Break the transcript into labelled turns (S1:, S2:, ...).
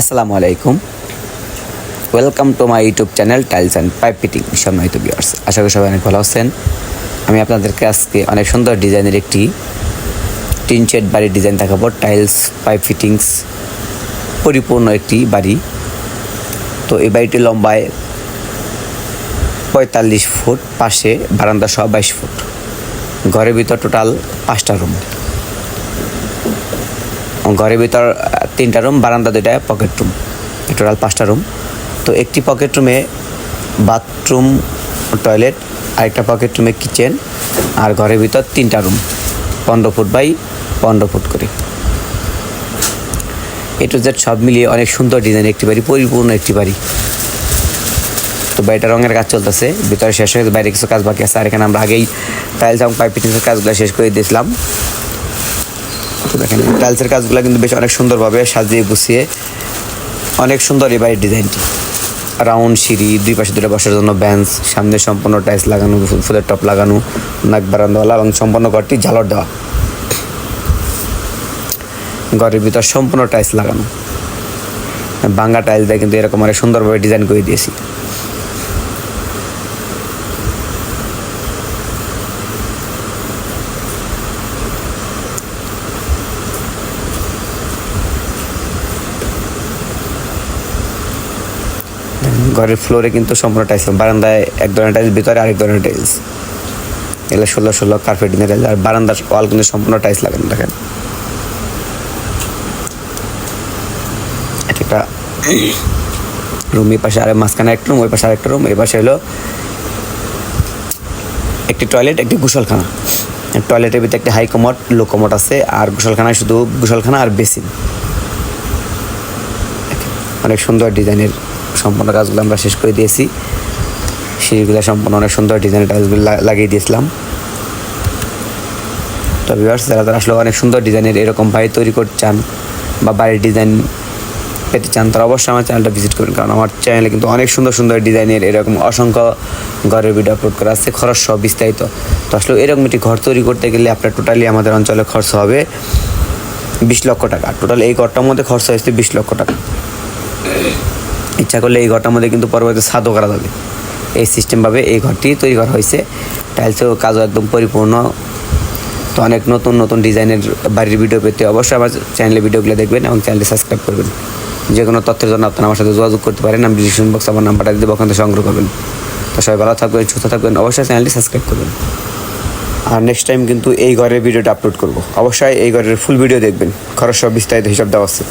S1: আসসালামু আলাইকুম। Welcome to my YouTube channel tiles and pipe fitting সম্মানিত ভিউয়ার্স আশা করি সবাই অনেক ভালো আছেন। আমি আপনাদেরকে আজকে অনেক সুন্দর ডিজাইনের একটি টিন শেড বাড়ির ডিজাইন দেখাবো। টাইলস পাইপ ফিটিংস পরিপূর্ণ একটি বাড়ি। তো এই বাড়িটি লম্বায় পঁয়তাল্লিশ ফুট, পাশে বারান্দা সহ বাইশ ফুট। ঘরের ভিতর টোটাল পাঁচটা রুম ঘরের ভিতর তিনটা রুম বারান্দা দুইটা পকেট রুম টোটাল পাঁচটা রুম তো একটি পকেট রুমে বাথরুম টয়লেট আরেকটা পকেট রুমে কিচেন আর ঘরের ভিতর তিনটা রুম পনেরো ফুট বাই পনেরো ফুট করে। এ টু জেড সব মিলিয়ে অনেক সুন্দর ডিজাইন একটি বাড়ি, পরিপূর্ণ একটি বাড়ি। তো বাড়িটা রঙের কাজ চলতেছে, ভিতরে শেষ হয়ে বাইরে কিছু কাজ বাকি আছে। আর এখানে আমরা আগেই টাইলস এবং পাইপ কাজগুলো শেষ করে দিয়েছিলাম। দেখেন, টাইলসের কাজগুলো কিন্তু বেশ অনেক সুন্দরভাবে সাজিয়ে গুছিয়ে অনেক সুন্দর এই বাড়ির ডিজাইনটি। রাউন্ড সিঁড়ি, দুই পাশে দুটো বসার জন্য বেঞ্চ, সামনে সম্পূর্ণ টাইলস লাগানো ফুলের টপ লাগানো, নাক বারান্দাওয়ালা এবং সম্পূর্ণ ঘরটি ঝালর দেওয়া। ঘরের ভিতর সম্পূর্ণ টাইলস লাগানো। বাঙ্গা টাইলস দিয়ে কিন্তু এরকম অনেক সুন্দরভাবে ডিজাইন করে দিয়েছি। ঘরের ফ্লোরে কিন্তু সম্পূর্ণ টাইলস বারান্দায় এক ধরনের টাইলস ভিতরে আরেক ধরনের টাইলস এগুলো ষোলো ষোলো কার্পেটিং টাইলস আর বারান্দার ওয়াল কিন্তু সম্পূর্ণ টাইলস লাগানো, দেখেন। একটা রুম এই পাশে আর মাঝখানে একটা রুম ওই পাশে আরেকটা রুম এই পাশে হলো একটি টয়লেট একটি গোসলখানা। টয়লেটের ভিতরে একটি হাই কমোড লো আছে, আর গোসলখানায় শুধু গোসলখানা আর বেসিন অনেক সুন্দর ডিজাইনের সম্পূর্ণ কাজগুলো আমরা শেষ করে দিয়েছি। সিঁড়িগুলো সম্পূর্ণ অনেক সুন্দর ডিজাইনের টাইলসগুলো লাগিয়ে দিয়েছিলাম। তো ভিউয়ার্স যারা তারা আসলে অনেক সুন্দর ডিজাইনের এরকম বাড়ি তৈরি করতে চান বা বাড়ির ডিজাইন পেতে চান, তারা অবশ্যই আমার চ্যানেলটা ভিজিট করবেন। কারণ আমার চ্যানেলে কিন্তু অনেক সুন্দর সুন্দর ডিজাইনের এরকম অসংখ্য ঘরের ভিডিও আপলোড করা আছে, খরচ সহ বিস্তারিত। তো আসলে এরকম একটি ঘর তৈরি করতে গেলে আপনার টোটালি আমাদের অঞ্চলে খরচ হবে বিশ লক্ষ টাকা। টোটাল এই ঘরটার মধ্যে খরচ হয়েছে বিশ লক্ষ টাকা। ইচ্ছা করলে এই ঘরটার মধ্যে কিন্তু পরবর্তীতে ছাদও করা যাবে। এই সিস্টেমভাবে এই ঘরটি তৈরি করা হয়েছে। টাইলসেও কাজও একদম পরিপূর্ণ। তো অনেক নতুন নতুন ডিজাইনের বাড়ির ভিডিও পেতে অবশ্যই আমার চ্যানেলে ভিডিওগুলো দেখবেন এবং চ্যানেলটি সাবস্ক্রাইব করবেন। যে কোনো তথ্যের জন্য আপনারা আমার সাথে যোগাযোগ করতে পারেন। আমি ডিসক্রিপশন বক্স আমার নাম্বারটা দিয়ে ওখান থেকে সংগ্রহ করবেন। তো সবাই ভালো থাকবেন, সুস্থ থাকবেন, অবশ্যই চ্যানেলটি সাবস্ক্রাইব করবেন। আর নেক্সট টাইম কিন্তু এই ঘরের ভিডিওটা আপলোড করব। অবশ্যই এই ঘরের ফুল ভিডিও দেখবেন। খরচ সব বিস্তারিত হিসাব দেওয়া আছে।